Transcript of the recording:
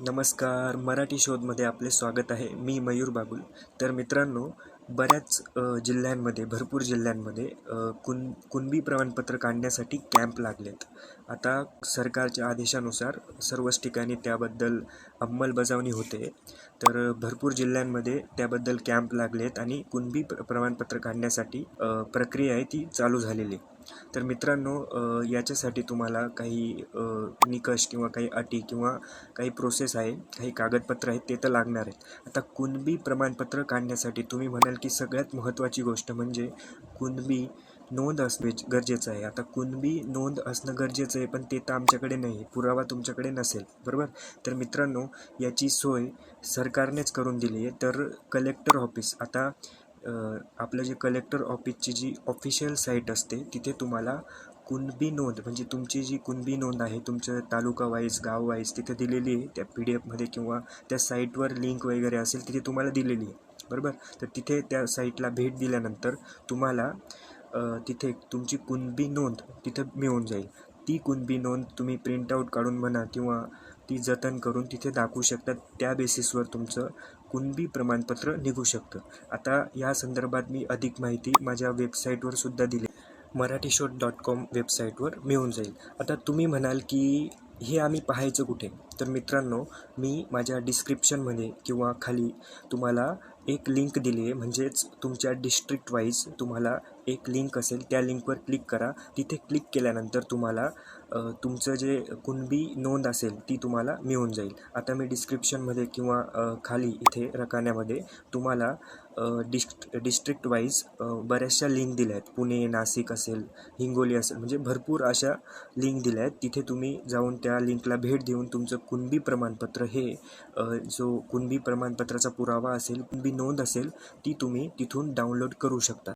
नमस्कार मराठी शोधमध्ये आपले स्वागत आहे. मी मयूर बागुल तर मित्रांनो बऱ्याच जिल्ह्यांमध्ये भरपूर जिल्ह्यांमध्ये कुण कुन कुणबी प्रमाणपत्र काढण्यासाठी कॅम्प लागलेत. आता सरकारच्या आदेशानुसार सर्वच ठिकाणी त्याबद्दल अंमलबजावणी होते. तर भरपूर जिल्ह्यांमध्ये त्याबद्दल कॅम्प लागलेत आणि कुणबी प्र प्रमाणपत्र काढण्यासाठी प्रक्रिया आहे ती चालू झालेली. आहे. तर मित्रांनो याच्यासाठी तुम्हाला काही निकष किंवा काही अटी किंवा काही प्रोसेस आहे काही कागदपत्र आहेत ते तर लागणार आहेत. आता कुणबी प्रमाणपत्र काढण्यासाठी तुम्ही म्हणाल की सगळ्यात महत्त्वाची गोष्ट म्हणजे कुणबी नोंद असणे गरजेचं आहे. आता कुणबी नोंद असणं गरजेचं आहे पण ते तर आमच्याकडे नाही आहे पुरावा तुमच्याकडे नसेल बरोबर? तर मित्रांनो याची सोय सरकारनेच करून दिली आहे. तर कलेक्टर ऑफिस आता आपलं जे कलेक्टर ऑफिसची जी ऑफिशियल साईट असते तिथे तुम्हाला कुणबी नोंद म्हणजे तुमची जी कुणबी नोंद आहे तुमचं तालुका वाईज गाव वाईज तिथे दिलेली आहे त्या पी डी एफमध्ये किंवा त्या साईटवर लिंक वगैरे असेल तिथे तुम्हाला दिलेली आहे. बरोबर? तर तिथे त्या साईटला भेट दिल्यानंतर तुम्हाला तिथे तुमची कुणबी नोंद तिथं मिळून जाईल. ती कुणबी नोंद तुम्ही प्रिंटआउट काढून म्हणा किंवा ती जतन करून तिथे दाखवू शकता. त्या बेसिसवर तुमचं कुणबी प्रमाणपत्र निघू शकतं. आता या संदर्भात मी अधिक माहिती माझ्या वेबसाईटवर सुद्धा दिली. मराठी शोध डॉट कॉम वेबसाईटवर मिळून जाईल. आता तुम्ही म्हणाल की हे आम्ही पाहायचं कुठे? तर मित्रांनो मी माझ्या डिस्क्रिप्शनमध्ये किंवा खाली तुम्हाला एक लिंक दिली आहे. म्हणजेच तुमच्या डिस्ट्रिक्ट वाईज तुम्हाला एक लिंक असेल त्या लिंकवर क्लिक करा. तिथे क्लिक केल्यानंतर तुम्हाला तुमचं जे कुणबी नोंद असेल ती तुम्हाला मिळून जाईल. आता मी डिस्क्रिप्शनमध्ये किंवा खाली इथे रकान्यामध्ये तुम्हाला डिस्ट डिस्ट्रिक्ट वाईज बऱ्याचशा लिंक दिल्या आहेत. पुणे नाशिक असेल हिंगोली असेल म्हणजे भरपूर अशा लिंक दिल्या आहेत. तिथे तुम्ही जाऊन त्या लिंकला भेट देऊन तुमचं कुणबी प्रमाणपत्र हे जो कुणबी प्रमाणपत्राचा पुरावा असेल कुणबी नोंद असेल ती तुम्ही तिथून डाउनलोड करू शकता.